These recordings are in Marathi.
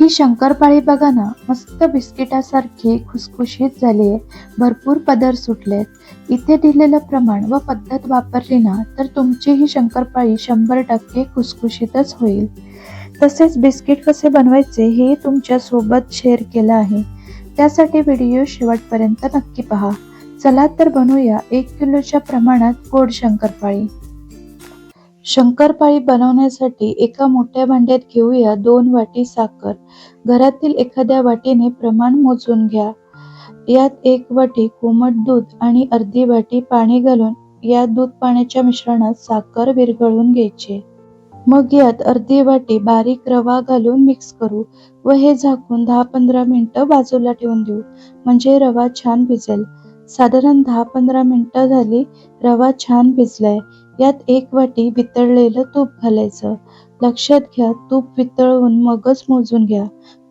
ही शंकरपाळी बघा ना मस्त बिस्किटासारखी खुसखुशीत झाली. आहे भरपूर पदर सुटलेत. इथे दिलेलं प्रमाण व पद्धत वापरली ना तर तुमची ही शंकरपाळी शंभर टक्के खुसखुशीतच होईल. तसेच बिस्किट कसे बनवायचे हे तुमच्यासोबत शेअर केलं आहे. त्यासाठी व्हिडिओ शेवटपर्यंत नक्की पहा. चला तर बनवूया एक किलोच्या प्रमाणात गोड शंकरपाळी. शंकरपाळी बनवण्यासाठी एका मोठ्या भांड्यात घेऊया दोन वाटी साखर. घरातील एखाद्या वाटीने प्रमाण मोजून घ्या. यात एक वाटी कोमट दूध आणि अर्धी वाटी पाणी घालून या दूध पाण्याच्या मिश्रणात साखर विरघळून घ्यायची. मग यात अर्धी वाटी बारीक रवा घालून मिक्स करू व हे झाकून दहा पंधरा मिनिटं बाजूला ठेवून देऊ. म्हणजे रवा छान भिजेल. साधारण दहा पंधरा मिनिटं झाली रवा छान भिजलाय. यात एक वाटी वितळलेलं तूप घालायचं. लक्षात घ्या तूप वितळवून मगच मोजून घ्या.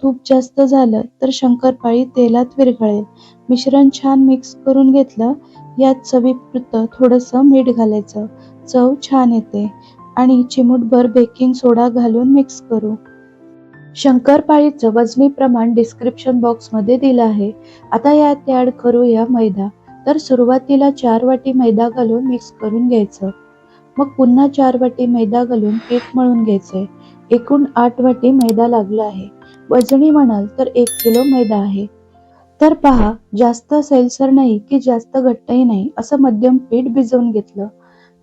तूप जास्त झालं तर शंकरपाळी तेलात विरघळेल. मिश्रण छान मिक्स करून घेतलं यात चवीपुरतं थोडंसं मीठ घालायचं. चव छान येते. आणि चिमूटभर बेकिंग सोडा घालून मिक्स करू. शंकरपाळीचं वजनी प्रमाण डिस्क्रिप्शन बॉक्समध्ये दिलं आहे. आता यात ॲड करूया मैदा. तर सुरुवातीला चार वाटी मैदा घालून मिक्स करून घ्यायचं. मग पुन्हा चार वाटी मैदा घालून पीठ मळून घ्यायचे एकूण आठ वाटी मैदा लागला आहे. वजनी म्हणाल तर एक किलो मैदा आहे. तर पहा जास्त सैलसर नाही की जास्त घट्टही नाही असं मध्यम पीठ भिजवून घेतलं.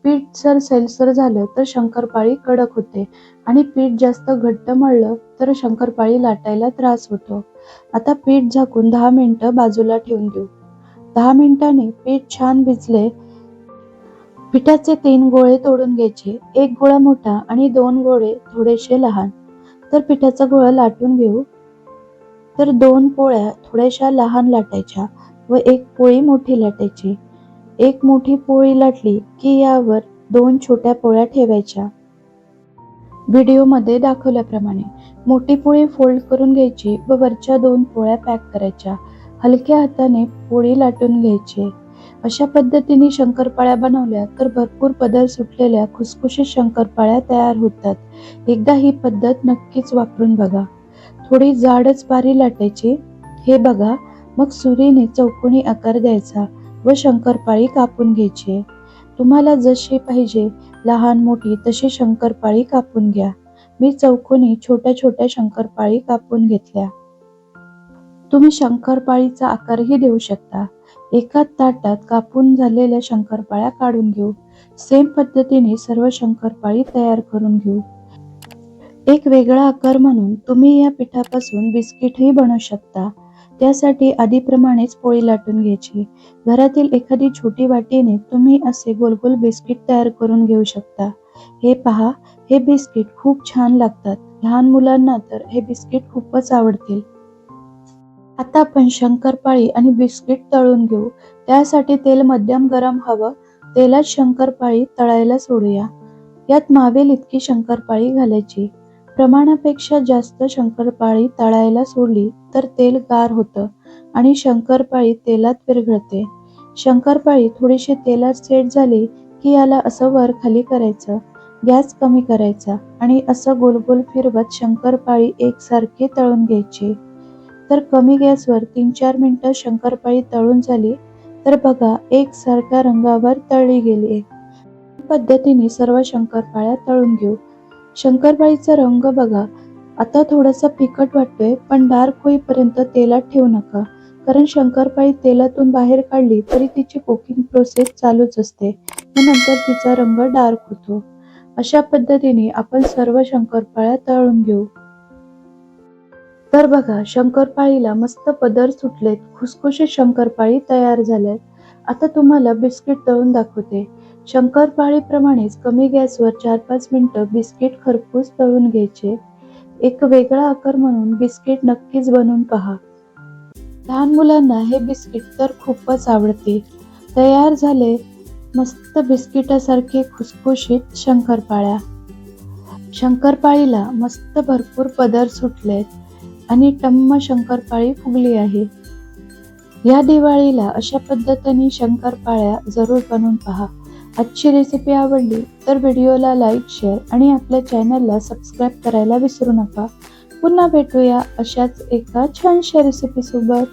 पीठ जर सैलसर झालं तर शंकरपाळी कडक होते आणि पीठ जास्त घट्ट मळलं तर शंकरपाळी लाटायला त्रास होतो. आता पीठ झाकून दहा मिनिटं बाजूला ठेवून देऊ. दहा मिनिटांनी पीठ छान भिजले पिठाचे तीन गोळे तोडून घ्यायचे. एक गोळा मोठा आणि दोन गोळे थोडेसे लहान. तर पिठाचा गोळा लाटून घेऊ. तर दोन पोळ्या थोड्याशा लहान लाटायच्या व एक पोळी मोठी लाटायची. एक मोठी पोळी लाटली की यावर दोन छोट्या पोळ्या ठेवायच्या. व्हिडिओमध्ये दाखवल्याप्रमाणे मोठी पोळी फोल्ड करून घ्यायची व वरच्या दोन पोळ्या पॅक करायच्या. हलक्या हाताने पोळी लाटून घ्यायची. अशा पद्धतीने शंकरपाळ्या बनवल्या तर भरपूर पदर सुटलेल्या खुसखुशीत शंकरपाळ्या तयार होतात. एकदा ही पद्धत नक्कीच वापरून बघा. थोडी जाडच पारी लाटायची. हे बघा मग सुरीने चौकोनी आकार द्यायचा व शंकरपाळी कापून घ्यायची. तुम्हाला जशी पाहिजे लहान मोठी तशी शंकरपाळी कापून घ्या. मी चौकोनी छोट्या छोट्या शंकरपाळी कापून घेतल्या. तुम्ही शंकरपाळीचा आकारही देऊ शकता. एका ताटात कापून झालेल्या शंकरपाळ्या काढून घेऊ. सेम पद्धतीने सर्व शंकरपाळी तयार करून घेऊ. एक वेगळा आकार म्हणून तुम्ही या पिठापासून बिस्किटही बनवू शकता. त्यासाठी आधीप्रमाणेच पोळी लाटून घ्यायची. घरातील एखादी छोटी वाटीने तुम्ही असे गोल गोल बिस्किट तयार करून घेऊ शकता. हे पहा हे बिस्किट खूप छान लागतात. लहान मुलांना तर हे बिस्किट खूपच आवडतील. आता आपण शंकरपाळी आणि बिस्किट तळून घेऊ. त्यासाठी तेल मध्यम गरम हवं. तेलात शंकरपाळी तळायला सोडूया. यात मावेल इतकी शंकरपाळी घालायची. प्रमाणापेक्षा जास्त शंकरपाळी तळायला सोडली तर तेल गार होतं आणि शंकरपाळी तेलात विरघळते. शंकरपाळी थोडीशी तेलात सेट झाली की याला असं वर खाली करायचं गॅस कमी करायचा आणि असं गोलगोल फिरवत शंकरपाळी एकसारखी तळून घ्यायची. तर कमी गॅसवर तीन चार मिनिटं शंकरपाळी तळून झाली तर बघा एकसारख्या रंगावर तळली गेली पद्धतीने सर्व शंकरपाळ्या तळून घेऊ. शंकरपाळीचा रंग बघा आता थोडासा फिकट वाटतोय पण डार्क होईपर्यंत तेलात ठेवू नका. कारण शंकरपाळी तेलातून बाहेर काढली तरी तिची कुकिंग प्रोसेस चालूच असते. व नंतर तिचा रंग डार्क होतो. अशा पद्धतीने आपण सर्व शंकरपाळ्या तळून घेऊ. तर बघा शंकरपाळीला मस्त पदर सुटलेत. खुसखुशीत शंकरपाळी तयार झाल्यात. आता तुम्हाला बिस्किट तळून दाखवते. शंकरपाळीप्रमाणेच कमी गॅसवर चार पाच मिनिटं बिस्किट खरपूस तळून घ्यायचे. एक वेगळा आकार म्हणून बिस्किट नक्कीच बनवून पहा. लहान मुलांना हे बिस्किट तर खूपच आवडते. तयार झाले मस्त बिस्किटासारखे खुसखुशीत शंकरपाळ्या. शंकरपाळीला मस्त भरपूर पदर सुटलेत. आणि टम्म शंकरपाळी फुगली आहे. या दिवाळीला अशा पद्धतीने शंकरपाळ्या जरूर बनवून पहा. आजची रेसिपी आवडली तर व्हिडिओला लाईक शेअर आणि आपल्या चॅनलला सबस्क्राईब करायला विसरू नका. पुन्हा भेटूया अशाच एका छानशा रेसिपी सोबत.